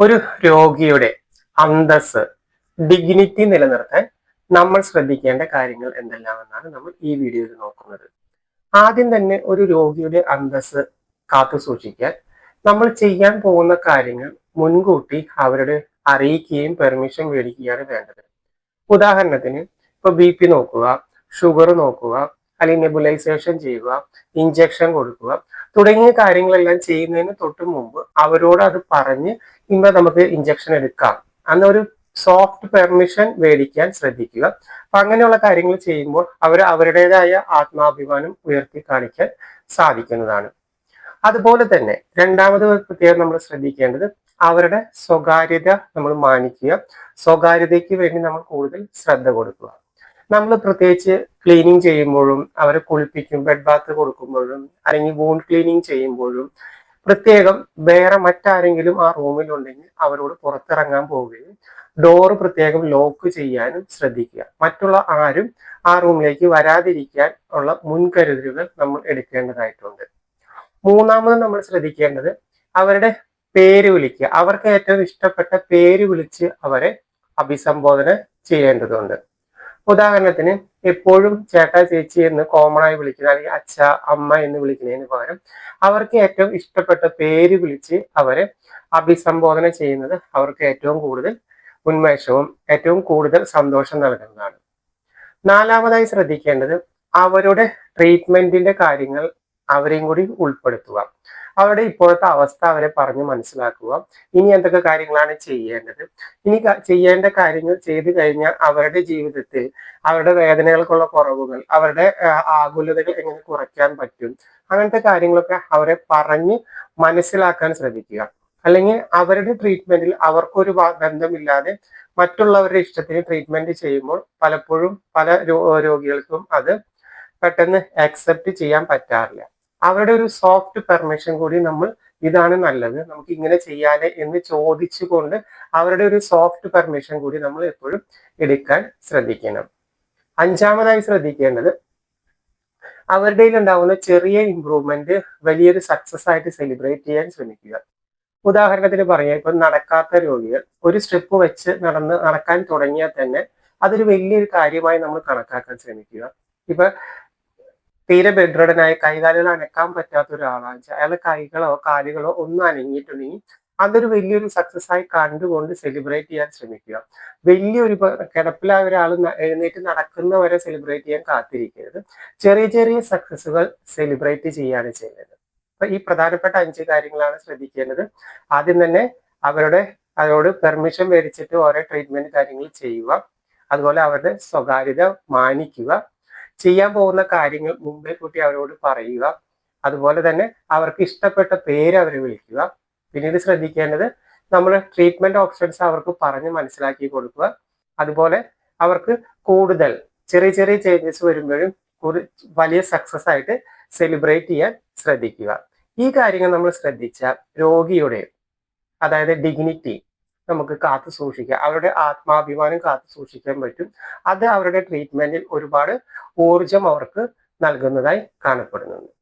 ഒരു രോഗിയുടെ അന്തസ് ഡിഗ്നിറ്റി നിലനിർത്താൻ നമ്മൾ ശ്രദ്ധിക്കേണ്ട കാര്യങ്ങൾ എന്തെല്ലാമെന്നാണ് നമ്മൾ ഈ വീഡിയോയിൽ നോക്കുന്നത്. ആദ്യം തന്നെ ഒരു രോഗിയുടെ അന്തസ് കാത്തു സൂക്ഷിക്കാൻ നമ്മൾ ചെയ്യാൻ പോകുന്ന കാര്യങ്ങൾ മുൻകൂട്ടി അവരുടെ അറിയിക്കുകയും പെർമിഷൻ മേടിക്കുകയാണ് വേണ്ടത്. ഉദാഹരണത്തിന് ഇപ്പൊ ബി നോക്കുക ഷുഗർ നോക്കുക അല്ലെങ്കിൽ നെബുലൈസേഷൻ ചെയ്യുക ഇഞ്ചക്ഷൻ കൊടുക്കുക തുടങ്ങിയ കാര്യങ്ങളെല്ലാം ചെയ്യുന്നതിന് തൊട്ട് മുമ്പ് അവരോട് അത് പറഞ്ഞ് ഇന്ന് നമുക്ക് ഇഞ്ചക്ഷൻ എടുക്കാം. അന്നൊരു സോഫ്റ്റ് പെർമിഷൻ മേടിക്കാൻ ശ്രദ്ധിക്കുക. അപ്പൊ അങ്ങനെയുള്ള കാര്യങ്ങൾ ചെയ്യുമ്പോൾ അവർ അവരുടേതായ ആത്മാഭിമാനം ഉയർത്തി കാണിക്കാൻ സാധിക്കുന്നതാണ്. അതുപോലെ തന്നെ രണ്ടാമത് പ്രത്യേകം നമ്മൾ ശ്രദ്ധിക്കേണ്ടത് അവരുടെ സ്വകാര്യത നമ്മൾ മാനിക്കുക. സ്വകാര്യതയ്ക്ക് വേണ്ടി നമ്മൾ കൂടുതൽ ശ്രദ്ധ കൊടുക്കുക. നമ്മൾ പ്രത്യേകിച്ച് ക്ലീനിങ് ചെയ്യുമ്പോഴും അവരെ കുളിപ്പിക്കും ബെഡ് ബാത്ത് കൊടുക്കുമ്പോഴും അല്ലെങ്കിൽ വൂണ്ട് ക്ലീനിങ് ചെയ്യുമ്പോഴും പ്രത്യേകം വേറെ മറ്റാരെങ്കിലും ആ റൂമിലുണ്ടെങ്കിൽ അവരോട് പുറത്തിറങ്ങാൻ പോവുകയും ഡോറ് പ്രത്യേകം ലോക്ക് ചെയ്യാനും ശ്രദ്ധിക്കുക. മറ്റുള്ള ആരും ആ റൂമിലേക്ക് വരാതിരിക്കാൻ ഉള്ള മുൻകരുതലുകൾ നമ്മൾ എടുക്കേണ്ടതായിട്ടുണ്ട്. മൂന്നാമത് നമ്മൾ ശ്രദ്ധിക്കേണ്ടത് അവരുടെ പേര് വിളിക്കുക. അവർക്ക് ഏറ്റവും ഇഷ്ടപ്പെട്ട പേര് വിളിച്ച് അവരെ അഭിസംബോധന ചെയ്യേണ്ടതുണ്ട്. ഉദാഹരണത്തിന് എപ്പോഴും ചേട്ടാ ചേച്ചി എന്ന് കോമൺ ആയി വിളിക്കുന്ന അല്ലെങ്കിൽ അച്ഛ അമ്മ എന്ന് വിളിക്കുന്നതിന് പകരം അവർക്ക് ഏറ്റവും ഇഷ്ടപ്പെട്ട പേര് വിളിച്ച് അവരെ അഭിസംബോധന ചെയ്യുന്നത് അവർക്ക് ഏറ്റവും കൂടുതൽ ഉന്മേഷവും ഏറ്റവും കൂടുതൽ സന്തോഷം നൽകുന്നതാണ്. നാലാമതായി ശ്രദ്ധിക്കേണ്ടത് അവരുടെ ട്രീറ്റ്മെന്റിന്റെ കാര്യങ്ങൾ അവരെയും കൂടി ഉൾപ്പെടുത്തുക. അവരുടെ ഇപ്പോഴത്തെ അവസ്ഥ അവരെ പറഞ്ഞ് മനസ്സിലാക്കുക. ഇനി എന്തൊക്കെ കാര്യങ്ങളാണ് ചെയ്യേണ്ടത്? ഇനി ചെയ്യേണ്ട കാര്യങ്ങൾ ചെയ്തു കഴിഞ്ഞാൽ അവരുടെ ജീവിതത്തിൽ അവരുടെ വേദനകൾക്കുള്ള കുറവുകൾ അവരുടെ ആകുലതകൾ എങ്ങനെ കുറയ്ക്കാൻ പറ്റും? അങ്ങനത്തെ കാര്യങ്ങളൊക്കെ അവരെ പറഞ്ഞ് മനസ്സിലാക്കാൻ ശ്രമിക്കുക. അല്ലെങ്കിൽ അവരുടെ ട്രീറ്റ്മെന്റിൽ അവർക്കൊരു ബന്ധമില്ലാതെ മറ്റുള്ളവരുടെ ഇഷ്ടത്തിന് ട്രീറ്റ്മെന്റ് ചെയ്യുമ്പോൾ പലപ്പോഴും പല രോഗികൾക്കും അത് പെട്ടെന്ന് അക്സെപ്റ്റ് ചെയ്യാൻ പറ്റാറില്ല. അവരുടെ ഒരു സോഫ്റ്റ് പെർമിഷൻ കൂടി നമ്മൾ ഇതാണ് നല്ലത്. നമുക്ക് ഇങ്ങനെ ചെയ്യാതെ എന്ന് ചോദിച്ചുകൊണ്ട് അവരുടെ ഒരു സോഫ്റ്റ് പെർമിഷൻ കൂടി നമ്മൾ എപ്പോഴും എടുക്കാൻ ശ്രദ്ധിക്കണം. അഞ്ചാമതായി ശ്രദ്ധിക്കേണ്ടത് അവരുടെ ഉണ്ടാവുന്ന ചെറിയ ഇമ്പ്രൂവ്മെന്റ് വലിയൊരു സക്സസ് ആയിട്ട് സെലിബ്രേറ്റ് ചെയ്യാൻ ശ്രമിക്കുക. ഉദാഹരണത്തിന് പറയാം ഇപ്പൊ നടക്കാത്ത രോഗികൾ ഒരു സ്ട്രിപ്പ് വെച്ച് നടന്ന് നടക്കാൻ തുടങ്ങിയാൽ തന്നെ അതൊരു വലിയൊരു കാര്യമായി നമ്മൾ കണക്കാക്കാൻ ശ്രമിക്കുക. ഇപ്പൊ തീരെ ബെഡ്രഡനായ കൈകാലുകൾ അനക്കാൻ പറ്റാത്ത ഒരാളാണ് അയാളെ കൈകളോ കാലുകളോ ഒന്നും അനങ്ങിയിട്ടുണ്ടെങ്കിൽ അതൊരു വലിയൊരു സക്സസ് ആയി കണ്ടുകൊണ്ട് സെലിബ്രേറ്റ് ചെയ്യാൻ ശ്രമിക്കുക. വലിയൊരു കിടപ്പിലായ ഒരാൾ എഴുന്നേറ്റ് നടക്കുന്നവരെ സെലിബ്രേറ്റ് ചെയ്യാൻ കാത്തിരിക്കരുത്. ചെറിയ ചെറിയ സക്സസ്സുകൾ സെലിബ്രേറ്റ് ചെയ്യാണ് ചെയ്യുന്നത്. അപ്പൊ ഈ പ്രധാനപ്പെട്ട അഞ്ച് കാര്യങ്ങളാണ് ശ്രദ്ധിക്കേണ്ടത്. ആദ്യം തന്നെ അവരുടെ അവരോട് പെർമിഷൻ മേടിച്ചിട്ട് ഓരോ ട്രീറ്റ്മെന്റ് കാര്യങ്ങൾ ചെയ്യുക. അതുപോലെ അവരുടെ സ്വകാര്യത മാനിക്കുക. ചെയ്യാൻ പോകുന്ന കാര്യങ്ങൾ മുമ്പേ കൂട്ടി അവരോട് പറയുക. അതുപോലെ തന്നെ അവർക്ക് ഇഷ്ടപ്പെട്ട പേര് അവരെ വിളിക്കുക. പിന്നീട് ശ്രദ്ധിക്കേണ്ടത് നമ്മൾ ട്രീറ്റ്മെന്റ് ഓപ്ഷൻസ് അവർക്ക് പറഞ്ഞ് മനസ്സിലാക്കി കൊടുക്കുക. അതുപോലെ അവർക്ക് കൂടുതൽ ചെറിയ ചെറിയ ചേഞ്ചസ് വരുമ്പോഴും വലിയ സക്സസ് ആയിട്ട് സെലിബ്രേറ്റ് ചെയ്യാൻ ശ്രദ്ധിക്കുക. ഈ കാര്യങ്ങൾ നമ്മൾ ശ്രദ്ധിച്ചാൽ രോഗിയുടെ അതായത് ഡിഗ്നിറ്റി നമുക്ക് കാത്തു സൂക്ഷിക്കാം. അവരുടെ ആത്മാഭിമാനം കാത്തു സൂക്ഷിക്കാൻ പറ്റും. അത് അവരുടെ ട്രീറ്റ്മെന്റിൽ ഒരുപാട് ഊർജം അവർക്ക് നൽകുന്നതായി കാണപ്പെടുന്നുണ്ട്.